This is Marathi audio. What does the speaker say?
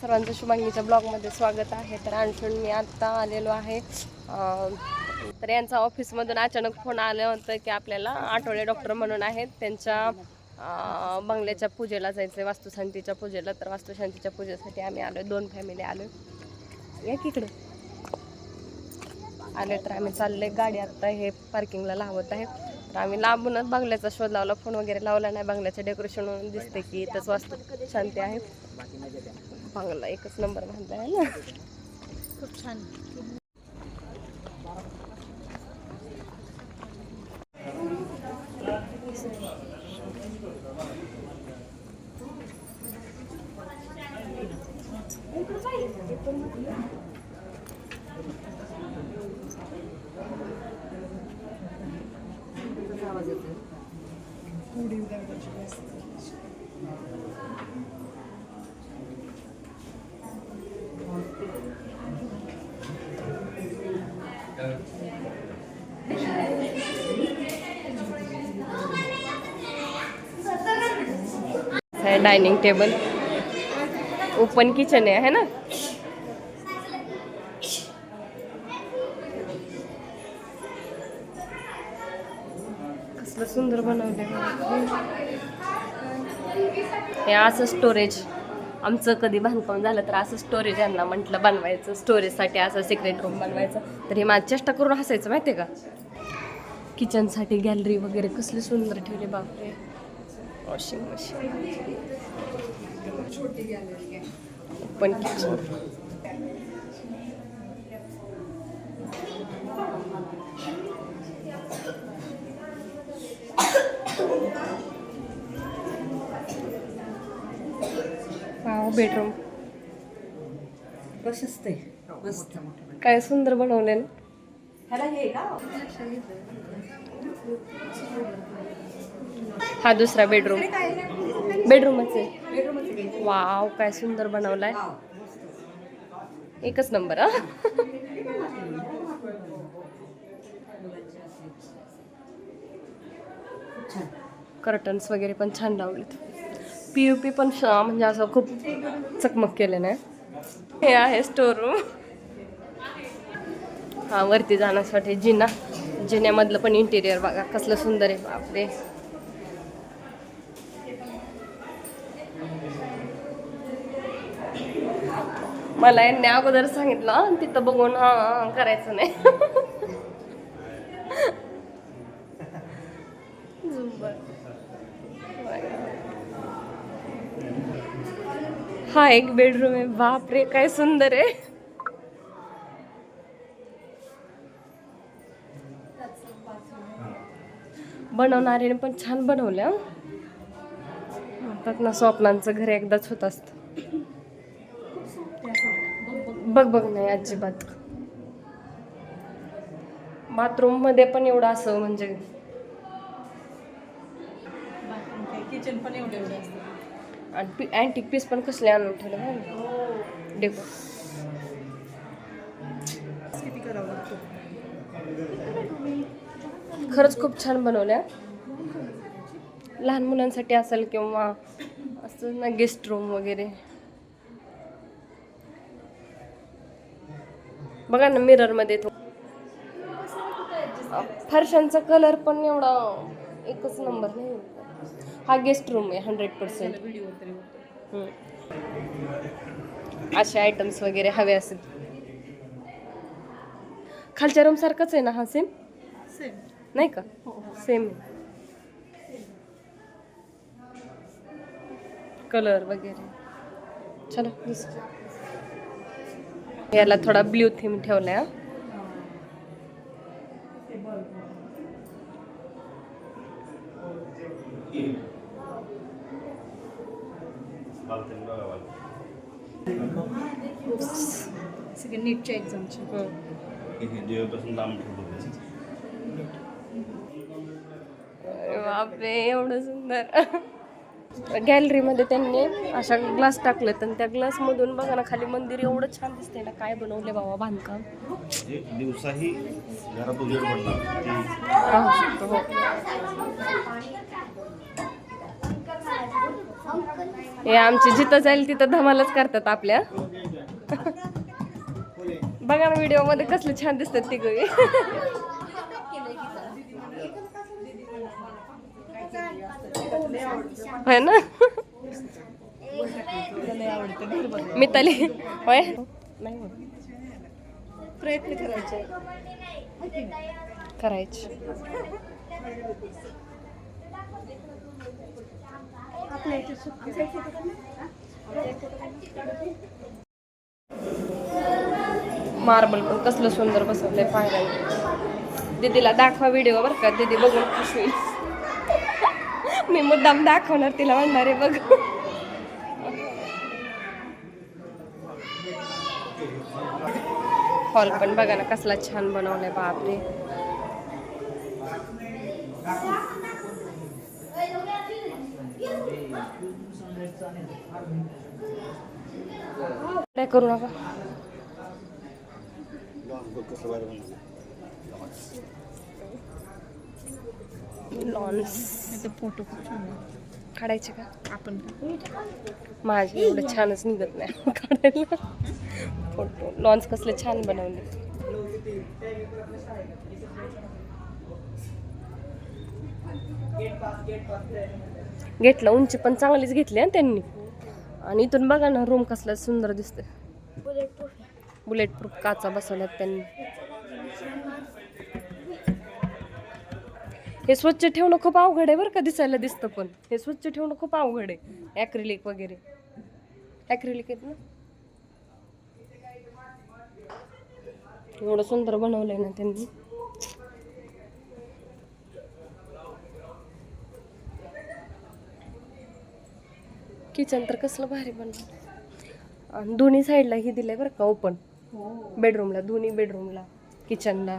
सर्वांचं शुभांगीच्या ब्लॉगमध्ये स्वागत आहे. तर आणखीन मी आत्ता आलेलो आहे. तर यांचा ऑफिसमधून अचानक फोन आलं होतं की आपल्याला आठवडे डॉक्टर म्हणून आहेत. त्यांच्या बंगल्याच्या पूजेला जायचं आहे वास्तुशांतीच्या पूजेला. तर वास्तुशांतीच्या पूजेसाठी आम्ही आलो दोन फॅमिली आलो या तिकडे आले तर आम्ही चालले गाडी आत्ता हे पार्किंगला लावत आहे. तर आम्ही लांबूनच बंगल्याचा शोध लावला. फोन वगैरे लावला नाही. बंगल्याचं डेकोरेशन म्हणून दिसते की इथंच वास्तू शांती आहे. बंगला एकच नंबर बांधला आहे ना? खूप छान. है डायनिंग टेबल. ओपन किचन आहे है ना? कसलं सुंदर बनवलं हे असं स्टोरेज आमचं कधी बांधकाम झालं तर असं स्टोरेज यांना म्हटलं बनवायचं. स्टोरेजसाठी असं सिक्रेट रूम बनवायचं. तर हे माझी चेष्टा करून हसायचं माहिती आहे का किचनसाठी गॅलरी वगैरे कसले सुंदर ठेवले बापरे. Washing machine. पण किचन बेडरूम प्रशस्त आहे मस्त. काय सुंदर बनवले ना? ह्याला हे का? हा दुसरा बेडरूम बेडरूमच आहे. वाव काय सुंदर बनवलाय. एकच नंबर हा. कर्टन्स वगैरे पण छान लावलेत. पी यू पी पण श- म्हणजे असं खूप चकमक केले नाही हे आहे स्टोर रूम हा वरती जाण्यासाठी जिना. जिन्यामधलं पण इंटेरियर बघा कसलं सुंदर आहे बापरे. मला यांनी अगोदर सांगितलं तिथं बघून हा करायचं नाही. हा एक बेडरूम आहे. बाप रे काय सुंदर आहे. बनवणाऱ्याने पण छान बनवलं. म्हणतात ना स्वप्नांचं घर एकदाच होत असतं. बघ बघ नाही अजिबात. बाथरूममध्ये पण एवढं असं म्हणजे किचन पण एवढे एवढे असतात आणि अँटिक पीस पण कसले आणून ठेवले डेको किती करावं लागतं? खरंच खूप छान बनवल्या. लहान मुलांसाठी असेल किंवा असं ना गेस्ट रूम वगैरे. बघा ना मिररमध्ये तो. फरशांचा कलर पण एवढा एकच नंबर नाही हा गेस्ट रूम आहे हंड्रेड पर्सेंट असे आयटम्स वगैरे हवे असेल. खालच्या रूम सारखाच आहे ना हा सेम सेम नाही का? सेम कलर वगैरे. चला दुसरं. याला थोडा ब्ल्यू थीम ठेवलाय. हा. सगळे नीटच्या एक्झामचे अरे बापरे एवढं सुंदर. गॅलरीमध्ये त्यांनी अशा ग्लास टाकले तर त्या ग्लास मधून बघा ना खाली मंदिर एवढं छान दिसतंय ना काय बनवले बाबा बांधकाम. दिवसाही घरात उजेड पडला की राहू शकतो हो. हे आमची जिथं जाईल तिथं धमालच करतात आपल्या. बघा ना व्हिडिओमध्ये कसले छान दिसतात ती होय ना? मिताली होय? प्रयत्न करायचे. करायची. मार्बल पण कसलं सुंदर बसवलंय पाहायला. दीदीला दाखवा व्हिडिओ बरं का? दीदी बघून खुश होईल. मी मुद्दाम दाखवणार तिला म्हणणार आहे बघ. हॉल पण बघा ना कसला छान बनवलाय बापरे. काय करू नका. लॉन्स ते फोटो खूप छान आहे. काढायचे का? आपण. माझे एवढं छानच निघत नाही. काढायला. फोटो. लॉन्स कसले छान बनवले. गेटला उंची पण चांगलीच घेतली ना त्यांनी. आणि इथून बघा ना रूम कसला सुंदर दिसतोय. बुलेट प्रूफ काचा बसवल्यात त्यांनी. हे स्वच्छ ठेवणं खूप अवघड आहे बरं का दिसायला दिसतं पण. हे स्वच्छ ठेवणं खूप अवघड आहे ॲक्रिलिक वगैरे. ॲक्रिलिक आहेत ना? एवढं सुंदर बनवलंय ना त्यांनी. किचन तर कसलं भारी बनवलं आणि दोन्ही साईडला ही दिलंय बरं का ओपन बेडरूमला दोन्ही बेडरूमला किचनला